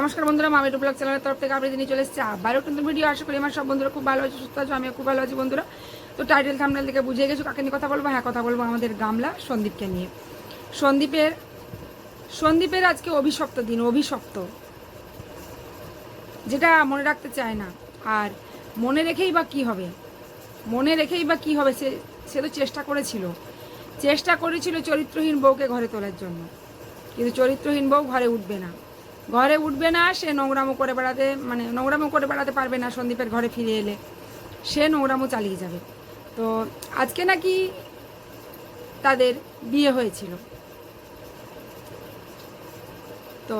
নমস্কার বন্ধুরা মামি টু ব্লগ চ্যানেলের তরফ থেকে আপনি চলে এসেছি আবারও কিন্তু ভিডিও আশা করি আমার সব বন্ধুরা খুব ভালো আছে, সুস্থ আছে, আমিও খুব ভালো আছি বন্ধুরা। তো টাইটেল থামনাল থেকে বুঝে গেছো কাকে নিয়ে কথা বলব? হ্যাঁ কথা বলব আমাদের গামলা সন্দীপকে নিয়ে। সন্দীপের সন্দীপের আজকে অভিশপ্ত দিন, অভিশপ্ত। যেটা মনে রাখতে চায় না। আর মনে রেখেই বা কি হবে? মনে রেখেই বা কি হবে সে সে তো চেষ্টা করেছিল। চেষ্টা করেছিল চরিত্রহীন বউকে ঘরে তোলার জন্য। কিন্তু চরিত্রহীন বউ ঘরে উঠবে না। ঘরে উঠবে না, সে নোংরামো করে বেড়াতে মানে নোংরামো করে বেড়াতে পারবে না সন্দীপের ঘরে ফিরে এলে। সে নোংরামো চালিয়ে যাবে। তো আজকে নাকি তাদের বিয়ে হয়েছিল। তো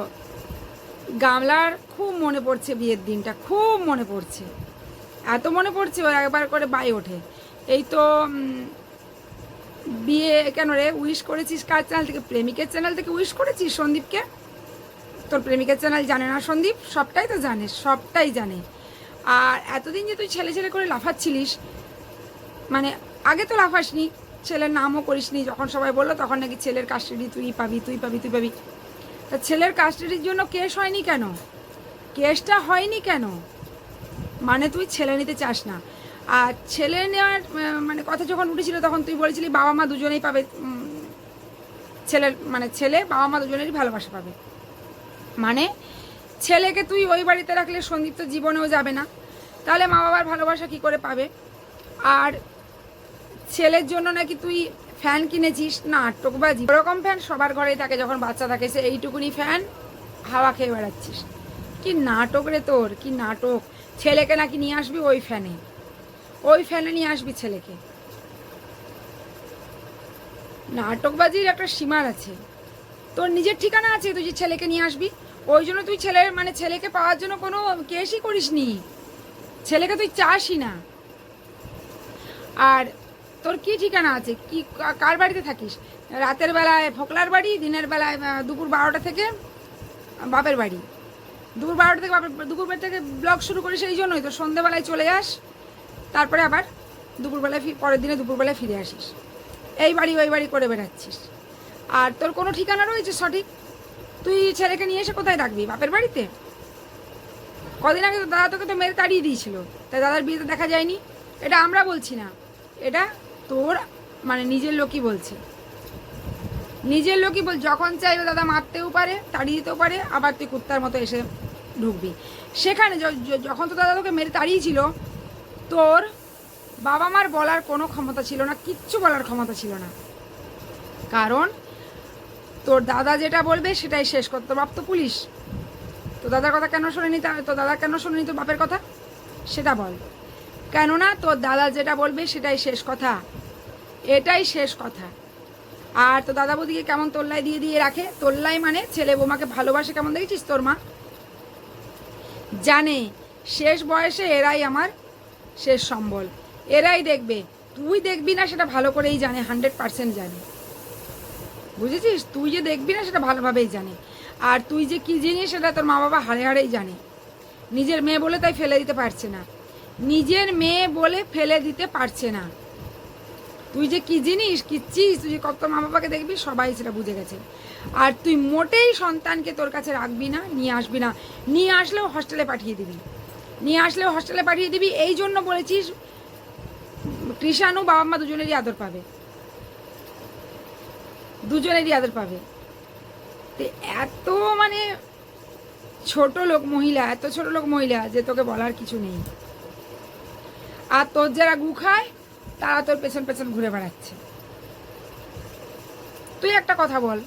গামলার খুব মনে পড়ছে বিয়ের দিনটা, খুব মনে পড়ছে। এত মনে পড়ছে ও একবার করে বাই ওঠে। এই তো বিয়ে কেন রে? উইশ করেছিস কার চ্যানেল থেকে? প্রেমিকের চ্যানেল থেকে উইশ করেছিস সন্দীপকে? তোর প্রেমিকের চ্যানেল জানে না সন্দীপ? সবটাই তো জানে, সবটাই জানে। আর এতদিন যে তুই ছেলে ছেলে করে লাফাচ্ছিলিস মানে আগে তো লাফাসনি, ছেলের নামও করিসনি, যখন সবাই বলল তখন নাকি ছেলের কাস্টাডি তুই পাবি তুই পাবি তুই পাবি। তা ছেলের কাস্টাডির জন্য কেস হয়নি কেন? কেসটা হয়নি কেন? মানে তুই ছেলে নিতে চাস না। আর ছেলে নেওয়ার মানে কথা যখন উঠেছিল তখন তুই বলেছিলি বাবা মা দুজনেই পাবে ছেলের মানে ছেলে বাবা মা দুজনেরই ভালোবাসা পাবে। মানে ছেলেকে তুই ওই বাড়িতে রাখলে সন্দীপ তো জীবনেও যাবে না। তাহলে মা বাবার ভালোবাসা কি করে পাবে? আর ছেলের জন্য নাকি তুই ফ্যান কিনেছিস? না টোকবাজি ওরকম ফ্যান সবার ঘরেই থাকে, যখন বাচ্চা থাকে, সে এইটুকুনি ফ্যান হাওয়া খেয়ে বেড়াচ্ছিস। কি নাটক রে তোর, কি নাটক। ছেলেকে নাকি নিয়ে আসবি ওই ফ্যানে ওই ফ্যানে নিয়ে আসবি ছেলেকে। নাটকবাজির একটা সীমার আছে। তোর নিজের ঠিকানা আছে তুই যে ছেলেকে নিয়ে আসবি? ওই জন্য তুই ছেলের মানে ছেলেকে পাওয়ার জন্য কোনো কেসই করিসনি। ছেলেকে তুই চাসই না। আর তোর কি ঠিকানা আছে? কি কার বাড়িতে থাকিস? রাতের বেলায় ফোকলার বাড়ি, দিনের বেলায় দুপুর বারোটা থেকে বাপের বাড়ি। দুপুর বারোটা থেকে বাপের, দুপুর বেলা থেকে ব্লগ শুরু করিস এই জন্যই তো সন্ধেবেলায় চলে যাস। তারপরে আবার দুপুরবেলায় পরের দিনে দুপুরবেলায় ফিরে আসিস। এই বাড়ি ওই বাড়ি করে বেড়াচ্ছিস। আর তোর কোনো ঠিকানা রয়েছে সঠিক? তুই ছেলেকে নিয়ে এসে কোথায় থাকবি? বাপের বাড়িতে? কদিন আগে দাদা তোকে তো মেরে তাড়িয়ে দিয়েছিল। তাই দাদার বিয়েতে দেখা যায়নি। এটা আমরা বলছি না। এটা তোর মানে নিজের লোকই বলছে। নিজের লোকই বল যখন চাইবে দাদা মারতেও পারে, তাড়িয়ে দিতেও পারে, আবার তুই কুত্তার মতো এসে ঢুকবি। সেখানে যখন তো দাদা তোকে মেরে তাড়িয়েছিল তোর বাবা মার বলার কোনো ক্ষমতা ছিল না, কিচ্ছু বলার ক্ষমতা ছিল না। কারণ তোর দাদা যেটা বলবে সেটাই শেষ করতে বাপ তো পুলিশ। তো দাদার কথা কেন শোনেনি তো দাদা কেন শোনেনি তোর বাপের কথা? সেটা বল। কেননা তোর দাদা যেটা বলবে সেটাই শেষ কথা। এটাই শেষ কথা। আর তো দাদা বৌদিকে কেমন তোল্লাই দিয়ে দিয়ে রাখে? তোল্লাই মানে ছেলে বৌমাকে ভালোবাসে কেমন দেখেছিস তোর মা? জানে, শেষ বয়সে এরাই আমার শেষ সম্বল। এরাই দেখবে। তুই দেখবি না সেটা ভালো করেই জানে হান্ড্রেড পার্সেন্ট জানে। বুঝেছিস? তুই যে দেখবি না, সেটা ভালোভাবেই জানে। আর তুই যে কি জিনিস, সেটা তোর মা বাবা হাড়ে হাড়েই জানে। নিজের মেয়ে বলে তাই ফেলে দিতে পারছে না। নিজের মেয়ে বলে ফেলে দিতে পারছে না। তুই যে কি জিনিস, কি চিজ, তুই যে কত মা বাবাকে দেখবি, সবাই সেটা বুঝে গেছে। আর তুই মোটেই সন্তানকে তোর কাছে রাখবি না, নিয়ে আসবি না। নিয়ে আসলেও হস্টেলে পাঠিয়ে দিবি। নিয়ে আসলেও হস্টেলে পাঠিয়ে দিবি। এই জন্য বলেছিস কৃষাণু বাবা মা দুজনেরই আদর পাবে। দুজনেরই আদর পাবে। তো এত মানে ছোট লোক মহিলা, এত ছোট লোক মহিলা যে তোকে বলার কিছু নেই। আর তোর যারা গু খায়, তারা তোর পেছন পেছন ঘুরে বেড়াচ্ছে। তুই একটা কথা বল,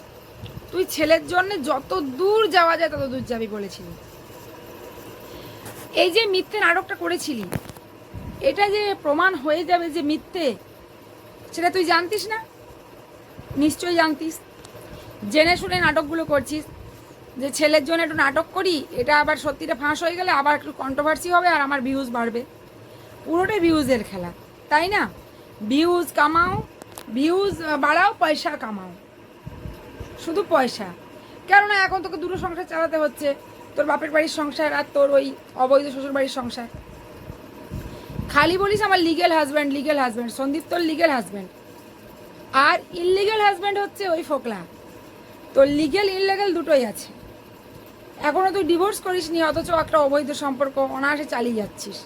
তুই ছেলের জন্য যত দূর যাওয়া যায় তত দূর যাবি বলেছিলি। এই যে মিথ্যে নাটকটা করেছিলি, এটা যে প্রমাণ হয়ে যাবে যে মিথ্যে, সেটা তুই জানতিস না? নিশ্চয়ই জানতিস। জেনে শুনে নাটকগুলো করছিস। যে ছেলের জন্য একটু নাটক করি, এটা আবার সত্যিটা ফাঁস হয়ে গেলে আবার একটু কন্ট্রোভার্সি হবে আর আমার ভিউজ বাড়বে। পুরোটাই ভিউজের খেলা, তাই না? ভিউজ কামাও ভিউজ বাড়াও, পয়সা কামাও। শুধু পয়সা। কেননা এখন তোকে দুটো সংসার চালাতে হচ্ছে। তোর বাপের বাড়ির সংসার আর তোর ওই অবৈধ শ্বশুর বাড়ির সংসার। খালি বলিস আমার legal husband legal husband Sandeep তোর লিগেল হাজব্যান্ড আর ইললিগেল হাজব্যান্ড হচ্ছে ওই ফোকলা। তো লিগেল ইললিগেল দুটোই আছে। এখনও তুই ডিভোর্স করিস নি অথচ একটা অবৈধ সম্পর্ক, অনায়াসে চালিয়ে যাচ্ছিস।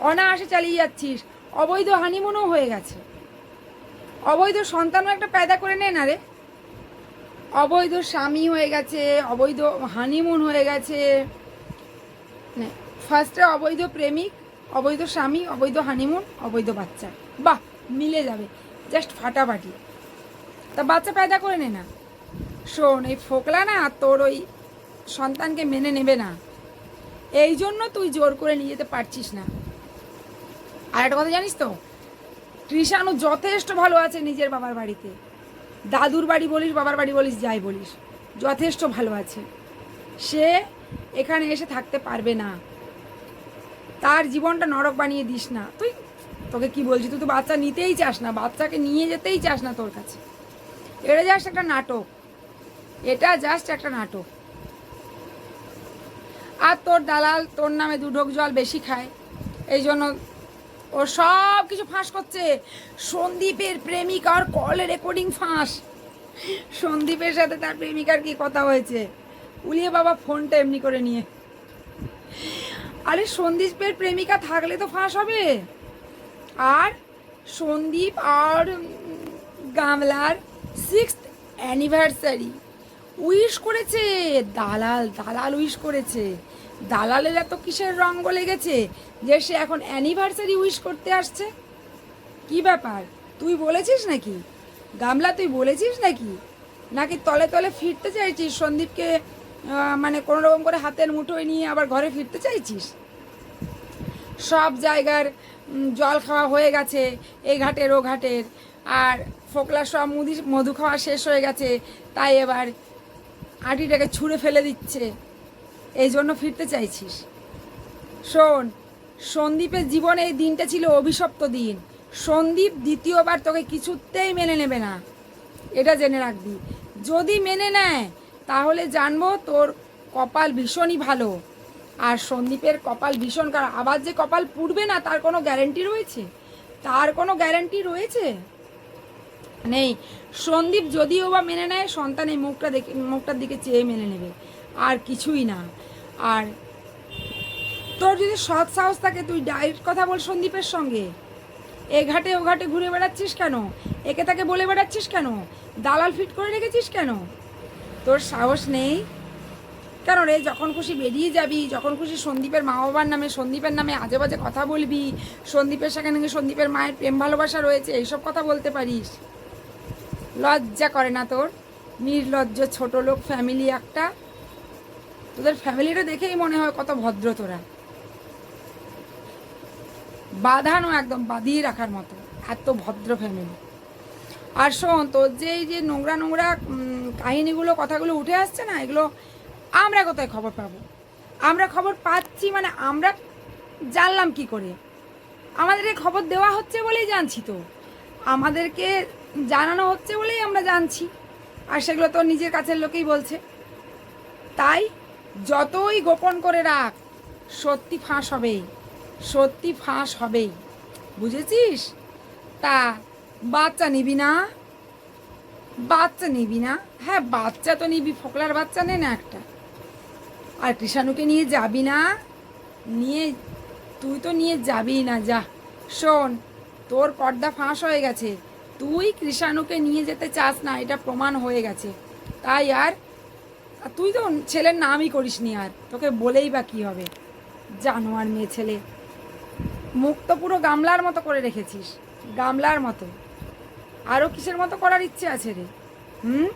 অনায়াসে চালিয়ে যাচ্ছিস। অবৈধ হানিমুনও হয়ে গেছে। অবৈধ সন্তানও একটা পেদা করে নে না রে। অবৈধ স্বামী হয়ে গেছে, অবৈধ হানিমুন হয়ে গেছে। ফার্স্টে অবৈধ প্রেমিক, অবৈধ স্বামী, অবৈধ হানিমুন অবৈধ বাচ্চা। বাহ, মিলে যাবে। জাস্ট ফাটাফাটি। তা বাচ্চা পেদা করে নে না। শোন, এই ফোকলা না তোর ওই সন্তানকে মেনে নেবে না। এই জন্য তুই জোর করে নিয়ে যেতে পারছিস না। আর একটা কথা জানিস তো? কৃষাণু যথেষ্ট ভালো আছে নিজের বাবার বাড়িতে। দাদুর বাড়ি বলিস, বাবার বাড়ি বলিস, যাই বলিস, যথেষ্ট ভালো আছে। সে এখানে এসে থাকতে পারবে না। তার জীবনটা নরক বানিয়ে দিস না। তুই তোকে কি বলছি? তুই তো বাচ্চা নিতেই চাস না, বাচ্চাকে নিয়ে যেতেই চাস না তোর কাছে। এটা জাস্ট একটা নাটক। এটা জাস্ট একটা নাটক। আর তোর দালাল তোর নামে দু ঢোক জল বেশি খায়। এই জন্য ও সব কিছু ফাঁস করছে। সন্দীপের প্রেমিকার কল রেকর্ডিং ফাঁস। সন্দীপের সাথে তার প্রেমিকার কি কথা হয়েছে? উলিয়ে বাবা ফোনটা এমনি করে নিয়ে। আরে সন্দীপের প্রেমিকা থাকলে তো ফাঁস হবে। আর সন্দীপ আর গামলার সিক্স অ্যানিভার্সারি উইশ করেছে, দালাল দালাল উইশ করেছে। দালালের এত কিসের রঙ্গ লেগেছে যে সে এখন অ্যানিভার্সারি উইশ করতে আসছে? কি ব্যাপার? তুই বলেছিস নাকি? গামলা, তুই বলেছিস নাকি? নাকি তলে তলে ফিরতে চাইছিস? সন্দীপকে মানে কোনো রকম করে হাতের মুঠোয় নিয়ে আবার ঘরে ফিরতে চাইছিস? সব জায়গার জল খাওয়া হয়ে গেছে, এই ঘাটের ও ঘাটের। আর ফোকলা সব মুদি মধু খাওয়া শেষ হয়ে গেছে, তাই এবার আটিটাকে ছুঁড়ে ফেলে দিচ্ছে। এই জন্য ফিরতে চাইছিস। শোন, সন্দীপের জীবনে এই দিনটা ছিল অভিশপ্ত দিন। সন্দীপ দ্বিতীয়বার তোকে কিছুতেই মেনে নেবে না। এটা জেনে রাখবি। যদি মেনে নেয়, তাহলে জানব তোর কপাল ভীষণই ভালো। আর সন্দীপের কপাল ভীষণ খারাপ। আবার যে কপাল পুড়বে না, তার কোনো গ্যারেন্টি রয়েছে? তার কোনো গ্যারেন্টি রয়েছে? নেই। সন্দীপ যদিও বা মেনে নেয়, সন্তান এই মুখটা দেখে, মুখটার দিকে চেয়ে মেনে নেবে। আর কিছুই না। আর তোর যদি সৎ সাহস থাকে, তুই ডাইরেক্ট কথা বল সন্দীপের সঙ্গে। এ ঘাটে, ও ঘাটে ঘুরে বেড়াচ্ছিস কেন? একে তাকে বলে বেড়াচ্ছিস কেন? দালাল ফিট করে রেখেছিস কেন? তোর সাহস নেই। কেন রে যখন খুশি বেরিয়ে যাবি, যখন খুশি সন্দীপের মা বাবার নামে, সন্দীপের নামে আজে বাজে কথা বলবি, সন্দীপের সেখানে নাকি সন্দীপের মায়ের প্রেম ভালোবাসা রয়েছে, এইসব কথা বলতে পারিস? লজ্জা করে না তোর? নির্লজ্জ ছোট লোক ফ্যামিলি একটা। তোদের ফ্যামিলিটা দেখেই মনে হয় কত ভদ্র তোরা। বাঁধানো একদম বাঁধিয়ে রাখার মতো, এত ভদ্র ফ্যামিলি আর শোন, তোর যে এই যে নোংরা নোংরা কাহিনীগুলো, কথাগুলো উঠে আসছে না, এগুলো আমরা কোথায় খবর পাবো? আমরা খবর পাচ্ছি মানে আমরা জানলাম কি করে? আমাদেরকে খবর দেওয়া হচ্ছে বলেই জানছি তো। আমাদেরকে জানানো হচ্ছে বলেই আমরা জানছি। আর সেগুলো তো নিজের কাছের লোকেই বলছে। তাই যতই গোপন করে রাখ, সত্যি ফাঁস হবেই। সত্যি ফাঁস হবেই। বুঝেছিস? তা বাচ্চা নিবি না? বাচ্চা নিবি না? হ্যাঁ বাচ্চা তো নিবি, ফোকলার বাচ্চা নে না একটা। আর কৃষাণুকে নিয়ে যাবি না? নিয়ে, তুই তো নিয়ে যাবি না, যা। শোন, তোর পর্দা ফাঁস হয়ে গেছে। তুই কৃষাণুকে নিয়ে যেতে চাস না, এটা প্রমাণ হয়ে গেছে। তাই আর আর তুই তো ছেলের নামই করিস নি আর, তোকে বলেই বা কী হবে? জানোয়ার মেয়ে ছেলে। মুখ তো পুরো গামলার মতো করে রেখেছিস, গামলার মতো। আরও কিসের মতো করার ইচ্ছে আছে রে? হুম?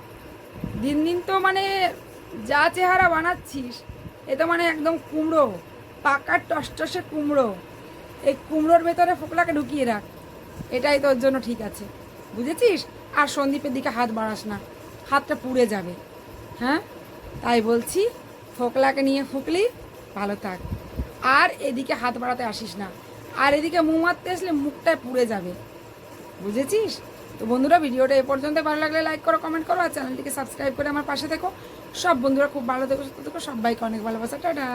দিন দিন তো মানে যা চেহারা বানাচ্ছিস এ তো মানে একদম কুমড়ো পাকার টসটসে কুমড়ো। এই কুমড়োর ভেতরে ফোকলাকে ঢুকিয়ে রাখ, এটাই তোর জন্য ঠিক আছে। বুঝেছিস? আর সন্দীপের দিকে হাত বাড়াস না, হাতটা পুড়ে যাবে। হ্যাঁ? তাই বলছি, ফোকলাকে নিয়ে ফুকলি, ভালো থাক। আর এদিকে হাত বাড়াতে আসিস না। আর এদিকে মুখ মারতে আসলে মুখটায় পুড়ে যাবে। বুঝেছিস? তো বন্ধুরা, ভিডিওটা এ পর্যন্ত। ভালো লাগলে লাইক করো কমেন্ট করো, আর চ্যানেলটিকে সাবস্ক্রাইব করে আমার পাশে থেকো। সব বন্ধুরা খুব ভালো থেকো সুস্থ থেকো সবাইকে অনেক ভালোবাসা টাটা।